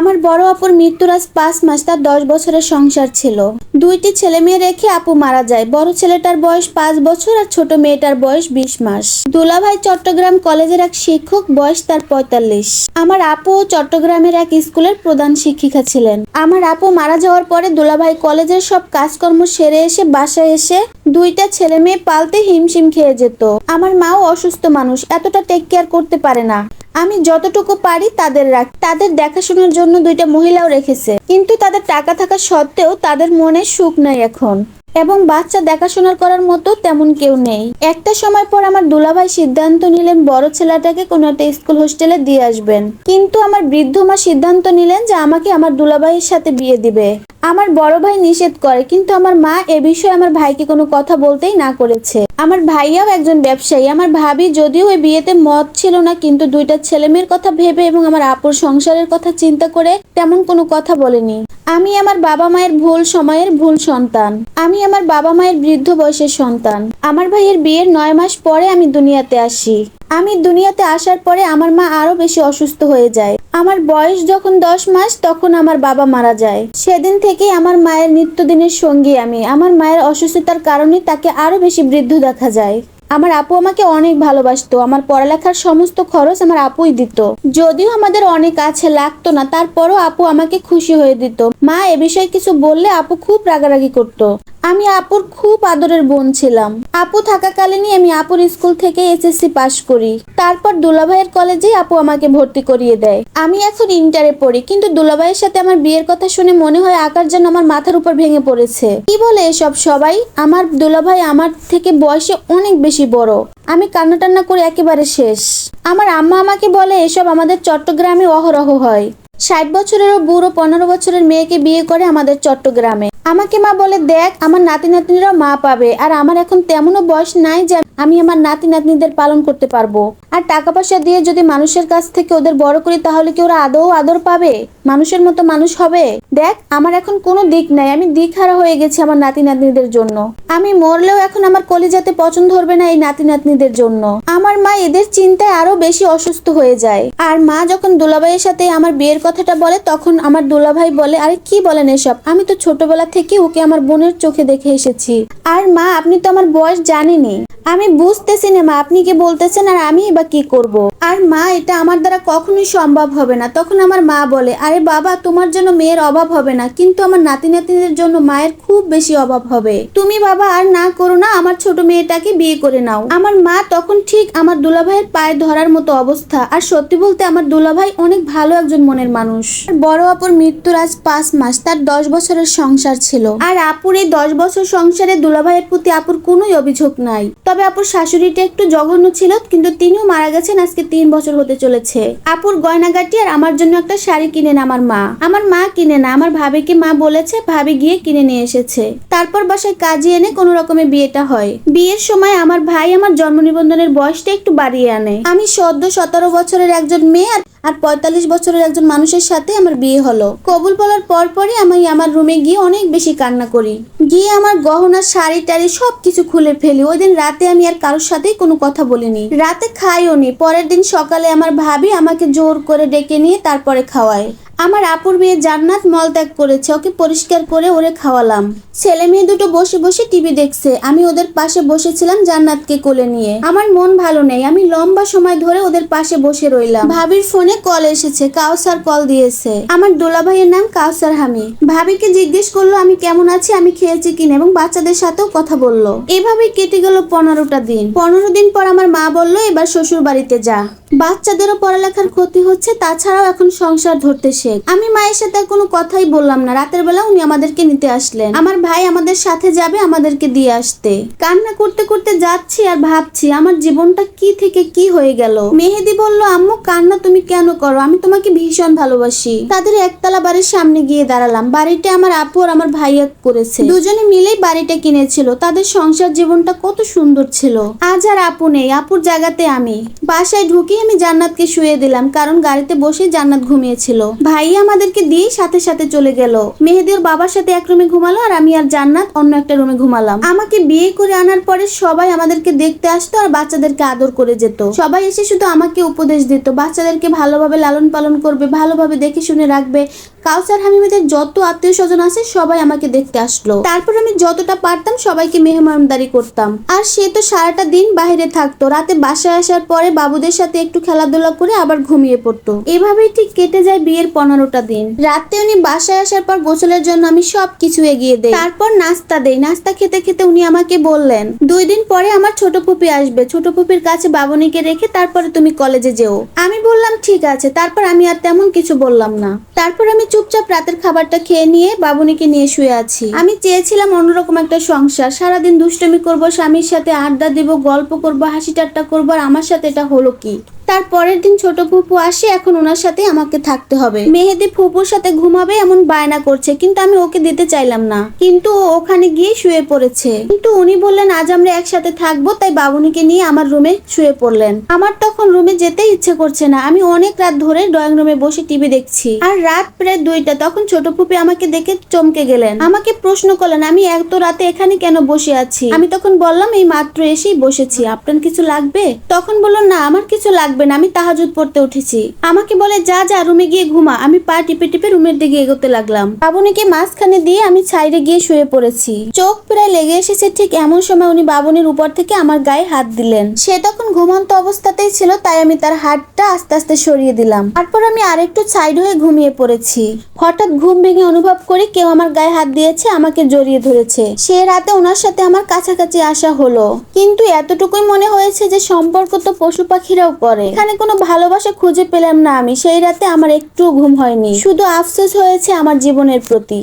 আমার বড় আপুর মৃত্যুর আজ পাঁচ মাস, তার দশ বছরের সংসার ছিল। দুইটি ছেলে মেয়ে রেখে আপু মারা যায়। বড় ছেলেটার বয়স পাঁচ বছর আর ছোট মেয়েটার বয়স বিশ মাস। দুলাভাই চট্টগ্রাম কলেজের এক শিক্ষক, বয়স তার পঁয়তাল্লিশ। আমার আপু চট্টগ্রামের এক স্কুলের প্রধান শিক্ষিকা ছিলেন। আমার আপু মারা যাওয়ার পরে দুলাভাই কলেজের সব কাজকর্ম সেরে এসে বাসায় এসে দুইটা ছেলে মেয়ে পালতে হিমশিম খেয়ে যেত। আমার মাও অসুস্থ মানুষ, এতটা টেক কেয়ার করতে পারে না। আমি যতটুকু পারি তাদের রাখ, তাদের দেখাশোনার জন্য দুইটা মহিলাও রেখেছে। কিন্তু তাদের টাকা থাকা সত্ত্বেও তাদের মনে সুখ নাই এখন। এবং বাচ্চা দেখাশোনার করার মতো তেমন কেউ নেই। একটা সময় পর আমার দুলাভাই সিদ্ধান্ত নিলেন বড় ছেলেটাকে কোনো একটা স্কুল হোস্টেলে দিয়ে আসবেন। কিন্তু আমার বৃদ্ধ মা সিদ্ধান্ত নিলেন যে আমাকে আমার দুলাভাইয়ের সাথে বিয়ে দিবে। আমার বড় ভাই নিষেধ করে, কিন্তু আমার মা এ বিষয়ে আমার ভাইকে কোনো কথা বলতেই না করেছে। আমার ভাইয়াও একজন ব্যবসায়ী। আমার ভাবি যদিও ওই বিয়েতে মত ছিল না, কিন্তু দুইটা ছেলেমেয়ের কথা ভেবে এবং আমার আপুর সংসারের কথা চিন্তা করে তেমন কোনো কথা বলেনি। আমি আমার বাবা মায়ের ভুল সময়ের ভুল সন্তান। আমি আমার বাবা মায়ের বৃদ্ধ বয়সের সন্তান। আমার ভাইয়ের বিয়ের নয় মাস পরে আমি দুনিয়াতে আসি। আমি দুনিয়াতে আসার পরে আমার মা আরও বেশি অসুস্থ হয়ে যায়। আমার বয়স যখন দশ মাস, তখন আমার বাবা মারা যায়। সেদিন থেকেই আমার মায়ের নিত্যদিনের সঙ্গী আমি। আমার মায়ের অসুস্থতার কারণে তাকে আরও বেশি বৃদ্ধ দেখা যায়। আমার আপু আমাকে অনেক ভালোবাসতো। আমার পড়ালেখার সমস্ত খরচ আমার আপুই দিত। যদিও আমাদের অনেক আছে লাগতো না, তারপরও আপু আমাকে খুশি হয়ে দিত। মা এ বিষয়ে কিছু বললে আপু খুব রাগারাগি করতো। আমি আপুর খুব আদরের বোন ছিলাম। আপু থাকাকালীনই আমি আপুর স্কুল থেকে এসএসসি পাশ করি। তারপর দুলাভাইয়ের কলেজে আপু আমাকে ভর্তি করিয়ে দেয়। আমি এখন ইন্টারে পড়ি, কিন্তু দুলাভাইয়ের সাথে আমার বিয়ের কথা শুনে মনে হয় আকার যেন আমার মাথার উপর ভেঙে পড়েছে। কি বলে এসব সবাই? আমার দুলাভাই আমার থেকে বয়সে অনেক বেশি বড়। আমি কান্না টান্না করে একেবারে শেষ। আমার আম্মা আমাকে বলে, এসব আমাদের চট্টগ্রামে অহরহ হয়। ষাট বছরেরও বুড়ো পনেরো বছরের মেয়েকে বিয়ে করে আমাদের চট্টগ্রামে। আমাকে মা বলে, দেখ, আমার নাতি নাতনিরাও মা পাবে। আর আমার এখন তেমনও বয়স নাই যে আমি আমার নাতি নাতনিদের পালন করতে পারব। আর টাকা পয়সা দিয়ে যদি মানুষের কাছ থেকে ওদের বড় করি, তাহলে কি ওরা আদৌ আদর পাবে? মানুষের মতো মানুষ হবে? দেখ, আমার এখন কোনো দিক নাই। আমি দিকহারা হয়ে গেছি আমার নাতি নাতনিদের জন্য। আমি মরলেও এখন আমার কলিজাতে পছন্দ ধরবে না এই নাতি নাতনিদের জন্য। আমার মা এদের চিন্তায় আরও বেশি অসুস্থ হয়ে যায়। আর মা যখন দুলাভাইয়ের সাথে আমার বিয়ের কথাটা বলে, তখন আমার দুলাভাই বলে, আরে কি বলেন এসব? আমি তো ছোটবেলা থেকে ওকে আমার বোনের চোখে দেখে এসেছি। আর মা আপনি তো আমার বয়স জানেনি আমি বুঝতেছি না, মা। আপনি কি বলতেছেন আর আমি বা কি করব। আর মা, এটা আমার দ্বারা কখনোই সম্ভব হবে না। তখন আমার মা বলে, আরে বাবা, তোমার জন্য মেয়ের অভাব হবে না, কিন্তু আমার নাতি নাতিদের জন্য মায়ের খুব বেশি অভাব হবে। তুমি বাবা, আর না করো না, আমার ছোট মেয়েটাকে বিয়ে করে নাও। আমার মা তখন ঠিক আমার দুলাভাইয়ের পায়ে ধরার মতো অবস্থা। আর সত্যি বলতে, আমার দুলাভাই অনেক ভালো একজন মনের মানুষ। বড় আপুর মৃত্যুর আজ পাঁচ মাস, তার দশ বছরের সংসার ছিল। আর আপুর এই দশ বছর সংসারে দুলাভাইয়ের প্রতি আপুর কোনোই অভিযোগ নাই। তবে আপুর শাশুড়িটা একটু জঘন্য ছিল, কিন্তু তিনিও মারা গেছেন আজকে তিন বছর হতে চলেছে। আপুর গয়নাগাটি আর আমার জন্য একটা শাড়ি কিনে না আমার মা। আমার মা কিনে না, আমার ভাবিকে মা বলেছে ভাবি গিয়ে কিনে নিয়ে এসেছে। তারপর বাসায় কাজে এনে কোনো রকমের বিয়েটা হয়। বিয়ের সময় আমার ভাই আমার জন্ম নিবন্ধনের বয়সটা একটু বাড়িয়ে আনে। আমি সদ্য সতেরো বছরের একজন মেয়ে আর আর পঁয়তাল্লিশ বছরের একজন মানুষের সাথে আমার বিয়ে হলো। কবুল বলার পরপরই আমি আমার রুমে গিয়ে অনেক বেশি কান্না করি। গিয়ে আমার গহনা শাড়ি টাড়ি সব কিছু খুলে ফেলি। ওই দিন রাতে আমি আর কারোর সাথেই কোনো কথা বলিনি। রাতে খাইও নি পরের দিন সকালে আমার ভাবি আমাকে জোর করে ডেকে নিয়ে তারপরে খাওয়ায়। আমার আপুর মেয়ে জান্নাত মলত্যাগ করেছে, ওকে পরিষ্কার করে ওরে খাওয়ালাম। ছেলে মেয়ে দুটো বসে বসে টিভি দেখছে, আমি ওদের পাশে বসেছিলাম জান্নাতকে কোলে নিয়ে। আমার মন ভালো নেই, আমি লম্বা সময় ধরে ওদের পাশে বসে রইলাম। ভাবির ফোনে কল এসেছে, কাউসার কল দিয়েছে। আমার দোলা ভাইয়ের নাম কাউসার হামি। ভাবিকে জিজ্ঞেস করল, আমি কেমন আছি? আমি খেয়েছি কিনা? এবং বাচ্চাদের সাথেও কথা বলল। এভাবে কেটে গেল পনেরোটা দিন। পনেরো দিন পর আমার মা বলল, এবার শ্বশুর বাড়িতে যা। বাচ্চাদেরও পড়ালেখার ক্ষতি হচ্ছে, তাছাড়াও এখন সংসার ধরতে শেখ। আমি মায়ের সাথে কোনো কথাই বললাম না। রাতের বেলা উনি আমাদেরকে নিতে আসলেন। আমার ভাই আমাদের সাথে যাবে আমাদেরকে দিয়ে আসতে। কান্না করতে করতে যাচ্ছি আর ভাবছি, আমার জীবনটা কি থেকে কি হয়ে গেল? মেহেদি বলল, আম্মু, কান্না তুমি কেন করো? আমি তোমাকে ভীষণ ভালোবাসি। তাদের একতলা বাড়ির সামনে গিয়ে দাঁড়ালাম। বাড়িটা আমার আপু আর আমার ভাইয়া করেছে। দুজনে মিলেই বাড়িটা কিনেছিল। তাদের সংসার জীবনটা কত সুন্দর ছিল। আজ আর আপু নেই। আপুর জায়গাতে আমি। বাসায় ঢুকে আমি জান্নাতকে শুয়ে দিলাম, কারণ গাড়িতে বসে জান্নাত ঘুমিয়েছিল। ভাই ভাইয়া আমাদেরকে দিয়ে সাথে সাথে চলে গেল। মেহেদের বাবার সাথে এক রুমে ঘুমালো আর আমি আর জান্নাত অন্য একটা রুমে ঘুমালাম। আমাকে বিয়ে করে আনার পরে সবাই আমাদেরকে দেখতে আসতো আর বাচ্চাদেরকে আদর করে যেত। সবাই এসে শুধু আমাকে উপদেশ দিত, বাচ্চাদেরকে ভালোভাবে লালন পালন করবে, ভালোভাবে দেখে শুনে রাখবে। কাউসার হামিমেদের যত আত্মীয় স্বজন আছে, সবাই আমাকে দেখতে আসলো। তারপর আমি যতটা পারতাম, সবাইকে মেহমানদারি করতাম। আর সে তো সারাটা দিন বাইরে থাকতো। রাতে বাসায় আসার পরে বাবুদের সাথে একটু খেলাধুলা করে আবার ঘুমিয়ে পড়তো। এভাবেই ঠিক কেটে যায় বিয়ের পনেরোটা দিন। রাতে উনি বাসায় আসার পর গোসলের জন্য আমি সব কিছু এগিয়ে দেই। তারপর নাস্তা দেই। নাস্তা খেতে খেতে উনি আমাকে বললেন, দুই দিন পরে আমার ছোট ফুপি আসবে। ছোট ফুপির কাছে বাবুনিকে রেখে তারপরে তুমি কলেজে যেও। আমি বললাম, ঠিক আছে। তারপর আমি আর তেমন কিছু বললাম না। তারপর আমি চুপচাপ রাতের খাবারটা খেয়ে নিয়ে বাবুনিকে নিয়ে শুয়ে আছি। আমি চেয়েছিলাম অন্যরকম একটা সংসার। সারাদিন দুষ্টমি করব, স্বামীর সাথে আড্ডা দিব, গল্প করব, হাসি ঠাট্টা করব, আর আমার সাথে এটা হলো কি? তার পরের দিন ছোট ফুপু আসে, এখন ওনার সাথে আমাকে থাকতে হবে। মেহেদি ফুপুর সাথে ঘুমাবে এমন বায়না করছে, কিন্তু আমি ওকে দিতে চাইলাম না। কিন্তু ও ওখানে গিয়ে শুয়ে পড়েছে। কিন্তু উনি বললেন, আজ আমরা একসাথে থাকব, তাই বাবুনিকে নিয়ে আমার রুমে শুয়ে পড়লেন। আমার তখন রুমে যেতে ইচ্ছে করছে না। আমি অনেক রাত ধরে ড্রয়িং রুমে বসে টিভি দেখছি। আর রাত প্রায় দুইটা, তখন ছোট ফুপি আমাকে দেখে চমকে গেলেন। আমাকে প্রশ্ন করলেন, আমি এত রাতে এখানে কেন বসে আছি? আমি তখন বললাম, এই মাত্র এসেই বসেছি। আপনার কিছু লাগবে? তখন বলল, না, আমার কিছু লাগবে না, আমি তাহাজুদ পড়তে উঠেছি। আমাকে বলে, যা যা, রুমে গিয়ে ঘুমা। আমি পা টিপে টিপে রুমের দিকে এগোতে লাগলাম। বাবুনিকে মাঝখানে দিয়ে আমি ছাইরে গিয়ে শুয়ে পড়েছি। চোখ প্রায় লেগে এসেছে ঠিক এমন সময় উনি বাবুনির উপর থেকে আমার গায়ে হাত দিলেন। সে তখন ঘুমন্ত অবস্থাতেই ছিল, তাই আমি তার হাতটা আস্তে আস্তে সরিয়ে দিলাম। তারপর আমি আরেকটু সাইড হয়ে ঘুমিয়ে পড়েছি। হঠাৎ ঘুম ভেঙে অনুভব করি কেউ আমার গায়ে হাত দিয়েছে, আমাকে জড়িয়ে ধরেছে। সে রাতে ওনার সাথে আমার কাছাকাছি আসা হলো। কিন্তু এতটুকুই মনে হয়েছে যে সম্পর্ক তো পশু পাখিরাও করে। এখানে কোনো ভালোবাসা খুঁজে পেলাম না আমি। সেই রাতে আমার একটু ঘুম হয়নি। শুধু আফসোস হয়েছে আমার জীবনের প্রতি।